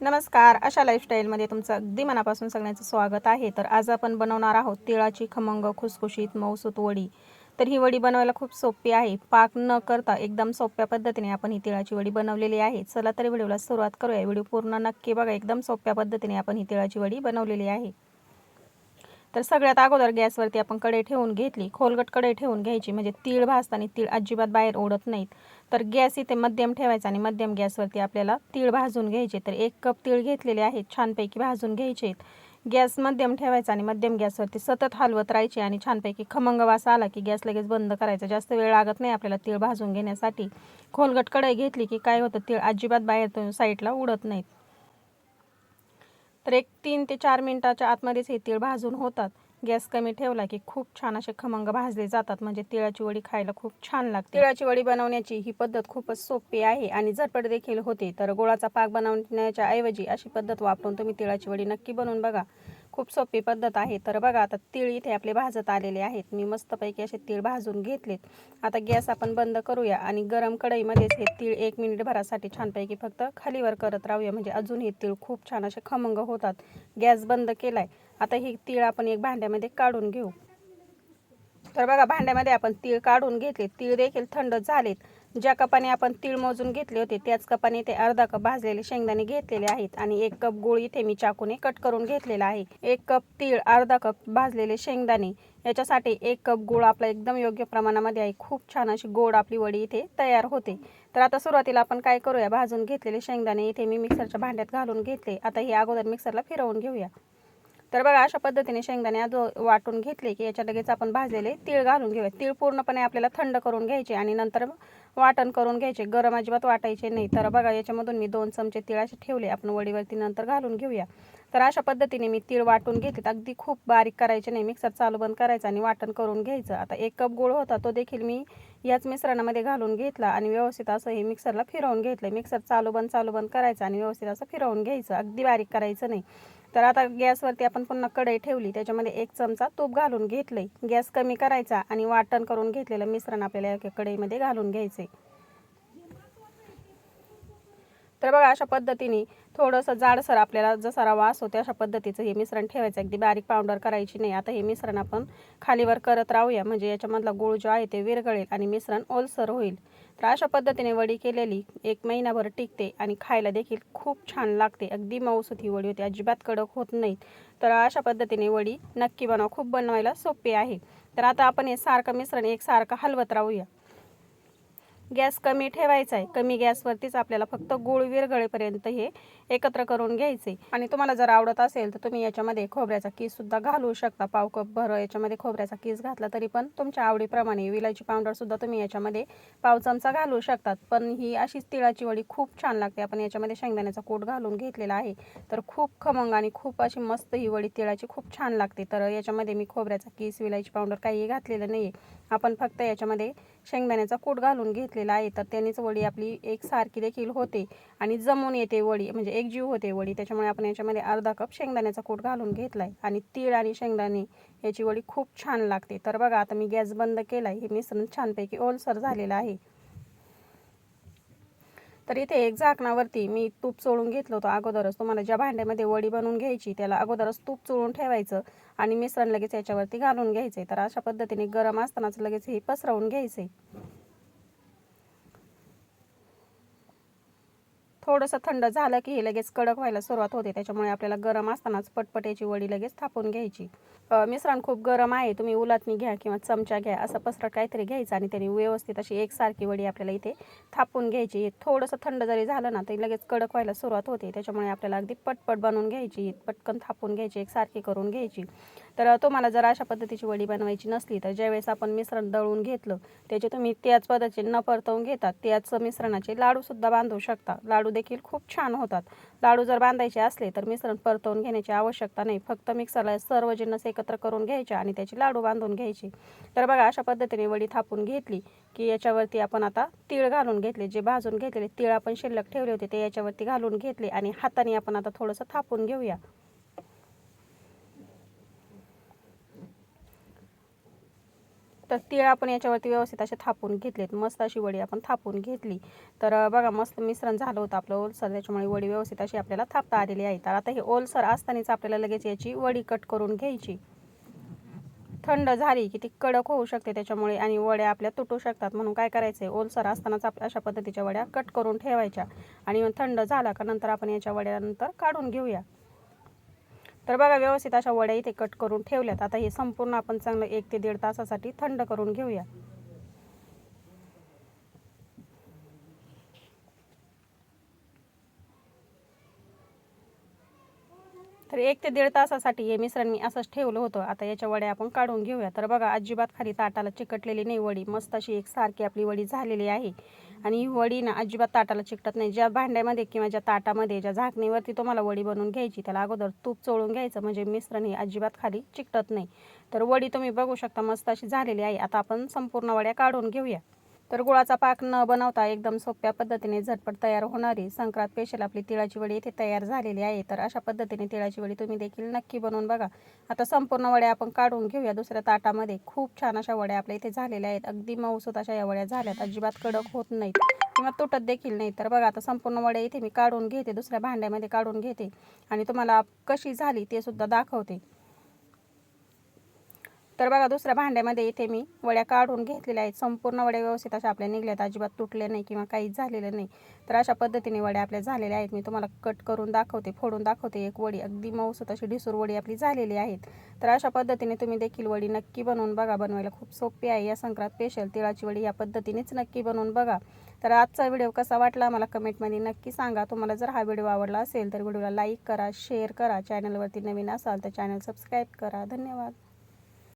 नमस्कार. अशा लाईफस्टाईलमध्ये तुमचं अगदी मनापासून सगळ्यांचं स्वागत आहे. तर आज आपण बनवणार आहोत तिळाची खमंग खुसखुशीत मऊसूत वडी. तर ही वडी बनवायला खूप सोपी आहे. पाक न करता एकदम सोप्या पद्धतीने आपण ही तिळाची वडी बनवलेली आहे. चला तर व्हिडिओला सुरुवात करूया. व्हिडिओ पूर्ण नक्की बघा. एकदम सोप्या पद्धतीने आपण ही तिळाची वडी बनवलेली आहे. तर सगळ्यात अगोदर गॅसवरती आपण कढई ठेवून घेतली. खोलगट कढई ठेवून घ्यायची. म्हणजे तीळ भाजताना तीळ अजिबात बाहेर ओढत नाहीत. तर गॅस इथे मध्यम ठेवायचा आणि मध्यम गॅसवरती आपल्याला तीळ भाजून घ्यायचे. तर एक कप तीळ घेतलेले आहेत. छानपैकी भाजून घ्यायचे. गॅस मध्यम ठेवायचा आणि मध्यम गॅसवरती सतत हलवत राहायचे आणि छानपैकी खमंग वास आला की गॅस लगेच बंद करायचा. जास्त वेळ लागत नाही आपल्याला तीळ भाजून घेण्यासाठी. खोलगट कढई घेतली की काय होतं? तीळ अजिबात बाहेर साईडला उडत नाहीत. तर एक तीन ते चार मिनटाच्या आतमध्येच हे तीळ भाजून होतात. गॅस कमी ठेवला की खूप छान असे खमंग भाजले जातात. म्हणजे तिळाची वडी खायला खूप छान लागते. तिळाची वडी बनवण्याची ही पद्धत खूपच सोपी आहे आणि झटपट देखील होते. तर गोळाचा पाक बनवण्याच्या ऐवजी अशी पद्धत वापरून तुम्ही तिळाची वडी नक्की बनवून बघा. खूप सोपी पद्धत आहे. तर बघा आता तीळ इथे आपले भाजत आलेले आहेत. मी मस्तपैकी असे तीळ भाजून घेतलेत. आता गॅस आपण बंद करूया आणि गरम कढईमध्येच हे तीळ एक मिनिटभरासाठी छानपैकी फक्त खालीवर करत राहूया. म्हणजे अजून हे तीळ खूप छान असे खमंग होतात. गॅस बंद केलाय. आता ही तीळ आपण एक भांड्यामध्ये काढून घेऊ. तर बघा भांड्यामध्ये आपण तीळ काढून घेतले तीळ देखील थंड झालेत. ज्या कपाने आपण तीळ मोजून घेतले होते त्याच कपाने ते अर्धा कप भाजलेले शेंगदाणे घेतलेले आहेत आणि एक कप गुळ इथे मी चाकूने कट करून घेतलेला आहे. एक कप तीळ अर्धा कप भाजलेले शेंगदाणे याच्यासाठी एक कप गुळ आपला एकदम योग्य प्रमाणामध्ये आहे. खूप छान अशी गोड आपली वडी इथे तयार होते. तर आता सुरुवातीला आपण काय करूया? भाजून घेतलेले शेंगदाणे इथे मी मिक्सरच्या भांड्यात घालून घेतले. आता हे अगोदर मिक्सरला फिरवून घेऊया. तर बघा अशा पद्धतीने शेंगदाणे आज वाटून घेतले की याच्या लगेच आपण भाजलेले तीळ घालून घेऊया. तीळ पूर्णपणे आपल्याला थंड करून घ्यायचे आणि नंतर वाटण करून घ्यायचे. गरम अजिबात वाटायचे नाही. तर बघा याच्यामधून मी दोन चमचे तिळाचे ठेवले. आपण वडीवरती नंतर घालून घेऊया. तर अशा पद्धतीने मी तीळ वाटून घेतले अगदी खूप बारीक करायचे नाही. मिक्सर चालू बंद करायचं आणि वाटण करून घ्यायचं. आता एक कप गोळ होता तो देखील मी याच मिश्रणामध्ये घालून घेतला आणि व्यवस्थित असं हे मिक्सरला फिरवून घेतलं मिक्सर चालू बंद चालू बंद करायचं आणि व्यवस्थित असं फिरवून घ्यायचं. अगदी बारीक करायचं नाही. तर आता गॅसवरती आपण पुन्हा कढई ठेवली. त्याच्यामध्ये एक चमचा तूप घालून घेतलंय. गॅस कमी करायचा आणि वाटण करून घेतलेलं मिश्रण आपल्याला एका कढईमध्ये घालून घ्यायचे तर बघा अशा पद्धतीने थोडंसं जाडसर आपल्याला जसा रवा असतो अशा पद्धतीचं हे मिश्रण ठेवायचं. अगदी बारीक पावडर करायची नाही. आता हे मिश्रण आपण खालीवर करत राहूया. म्हणजे याच्यामधला गूळ जो आहे ते विरघळेल आणि मिश्रण ओलसर होईल. तर अशा पद्धतीने वडी केलेली एक महिनाभर टिकते आणि खायला देखील खूप छान लागते. अगदी मऊसूत ही वडी होती. अजिबात कडक होत नाहीत. तर अशा पद्धतीने वडी नक्की बनवा. खूप बनवायला सोपे आहे. तर आता आपण हे सारखं मिश्रण एकसारखं हलवत राहूया. गॅस कमी ठेवायचा आहे कमी गॅसवरतीच आपल्याला फक्त गुळ विरघळेपर्यंत हे एकत्र करून घ्यायचे आणि तुम्हाला जर आवडत असेल तर तुम्ही याच्यामध्ये खोबऱ्याचा कीससुद्धा घालू शकता. पाव कप भर याच्यामध्ये खोबऱ्याचा कीस घातला तरी पण तुमच्या आवडीप्रमाणे विलायची पावडरसुद्धा तुम्ही याच्यामध्ये पाव चमचा घालू शकतात. पण ही अशीच तिळाची वडी खूप छान लागते. आपण याच्यामध्ये शेंगदाण्याचा कूट घालून घेतलेला आहे. तर खूप खमंग आणि खूप अशी मस्त ही वडी तिळाची खूप छान लागते. तर याच्यामध्ये मी खोबऱ्याचा कीस विलायची पावडर काहीही घातलेलं नाही आहे आपण फक्त याच्यामध्ये शेंगदाण्याचा कूट घालून घेतलेला आहे. तर त्यानेच वडी आपली एकसारखी देखील होते आणि जमून येते वडी म्हणजे एकजीव होते वडी. त्याच्यामुळे आपण याच्यामध्ये अर्धा कप शेंगदाण्याचा कूट घालून घेतला आहे आणि तीळ आणि शेंगदाणे याची वडी खूप छान लागते. तर बघा आता मी गॅस बंद केला आहे हे मिश्रण छानपैकी ओलसर झालेलं आहे. तर इथे एक झाकणावरती मी तूप चोळून घेतलं होतं अगोदरच. तुम्हाला ज्या भांड्यामध्ये वडी बनवून घ्यायची त्याला अगोदरच तूप चोळून ठेवायचं आणि मिश्रण लगेच याच्यावरती घालून घ्यायचं तर अशा पद्धतीने गरम असतानाच लगेच हे पसरवून घ्यायचं थोडंसं थंड झालं की हे लगेच कडक व्हायला सुरुवात होते. त्याच्यामुळे आपल्याला गरम असतानाच पटपट्याची वडी लगेच थापून घ्यायची. मिश्रण खूप गरम आहे. तुम्ही उलातनी घ्या किंवा चमचा घ्या. असं पसरट काहीतरी घ्यायचं आणि त्याने व्यवस्थित अशी एकसारखी वडी आपल्याला इथे थापून घ्यायची. थोडंसं थंड जरी झालं ना तरी लगेच कडक व्हायला सुरुवात होते. त्याच्यामुळे आपल्याला अगदी पटपट बनवून घ्यायची. पटकन थापून घ्यायची. एकसारखी करून घ्यायची. तर तुम्हाला जर अशा पद्धतीची वडी बनवायची नसली तर ज्यावेळेस आपण मिश्रण दळून घेतलं त्याचे तुम्ही त्याच पद्धतीने न परतवून घेतात. त्याच मिश्रणाचे लाडूसुद्धा बांधू शकता. लाडू देखील खूप छान होतात. लाडू जर बांधायचे असले तर मिश्रण परतवून घेण्याची आवश्यकता नाही. फक्त मिक्सरला सर्व जिन्नस एकत्र करून घ्यायचे आणि त्याचे लाडू बांधून घ्यायचे. तर बघा अशा पद्धतीने वडी थापून घेतली की याच्यावरती आपण आता तीळ घालून घेतले. जे भाजून घेतलेले तीळ आपण शिल्लक ठेवले होते ते याच्यावरती घालून घेतले आणि हाताने आपण आता थोडंसं थापून घेऊया. तर तीळ आपण याच्यावरती व्यवस्थित असे थापून घेतलेत. मस्त अशी वडी आपण थापून घेतली. तर बघा मस्त मिश्रण झालं होतं आपलं ओलसर. त्याच्यामुळे वडी व्यवस्थित अशी आपल्याला थापता आलेली आहे. तर आता हे ओलसर असतानाच आपल्याला लगेच याची वडी कट करून घ्यायची. थंड झाली की ती कडक होऊ शकते त्याच्यामुळे आणि वड्या आपल्या तुटू शकतात. म्हणून काय करायचं आहे ओलसर असतानाच आप अशा पद्धतीच्या वड्या कट करून ठेवायच्या आणि थंड झाला का नंतर आपण याच्या वड्यानंतर काढून घेऊया. तर बघा व्यवस्थित अशा वड्या इथे कट करून ठेवल्यात. आता हे संपूर्ण आपण चांगलं एक ते दीड तासासाठी थंड करून घेऊया. तर एक ते दीड तासासाठी हे मिश्रण मी असंच ठेवलं होतं. आता याच्या वड्या आपण काढून घेऊया. तर बघा अजिबात खाली ताटाला चिकटलेली नाही वडी. मस्त अशी एक सारखी आपली वडी झालेली आहे. आणि ही वडी ना अजिबात ताटाला चिकटत नाही. ज्या भांड्यामध्ये किंवा ज्या ताटामध्ये ज्या झाकणीवरती तुम्हाला वडी बनवून घ्यायची त्याला अगोदर तूप चोळून घ्यायचं. म्हणजे मिश्रण हे अजिबात खाली चिकटत नाही. तर वडी तुम्ही बघू शकता मस्त अशी झालेली आहे. आता आपण संपूर्ण वड्या काढून घेऊया. तर गुळाचा पाक न बनवता एकदम सोप्या पद्धतीने झटपट तयार होणारी संक्रांत पेशल आपली तिळाची वडी इथे तयार झालेली आहे. तर अशा पद्धतीने तिळाची वडी तुम्ही देखील नक्की बनवून बघा. आता संपूर्ण वड्या आपण काढून घेऊया. दुसऱ्या ताटामध्ये खूप छान अशा वड्या आपल्या इथे झालेल्या आहेत. अगदी मऊसूत अशा या वड्या झाल्यात. अजिबात कडक होत नाहीत किंवा तुटत देखील नाही तर बघा आता संपूर्ण वड्या इथे मी काढून घेते. दुसऱ्या भांड्यामध्ये काढून घेते आणि तुम्हाला कशी झाली ते सुद्धा दाखवते. तर बघा दुसऱ्या भांड्यामध्ये इथे मी वड्या काढून घेतलेल्या आहेत. संपूर्ण वड्या व्यवस्थित अशा आपल्या निघल्यात. अजिबात तुटल्या नाही किंवा काहीच झालेलं नाही. तर अशा पद्धतीने वड्या आपल्या झालेल्या आहेत. मी तुम्हाला कट करून दाखवते फोडून दाखवते. एक वडी अगदी मऊसूत अशी ढिसूर वडी आपली झालेली आहेत. तर अशा पद्धतीने तुम्ही देखील वडी नक्की बनवून बघा. बनवायला खूप सोपी आहे. या संक्रांत स्पेशल तिळाची वडी या पद्धतीनेच नक्की बनवून बघा. तर आजचा व्हिडिओ कसा वाटला मला कमेंटमध्ये नक्की सांगा. तुम्हाला जर हा व्हिडिओ आवडला असेल तर व्हिडिओला लाईक करा शेअर करा. चॅनलवरती नवीन असाल तर चॅनल सबस्क्राईब करा. धन्यवाद.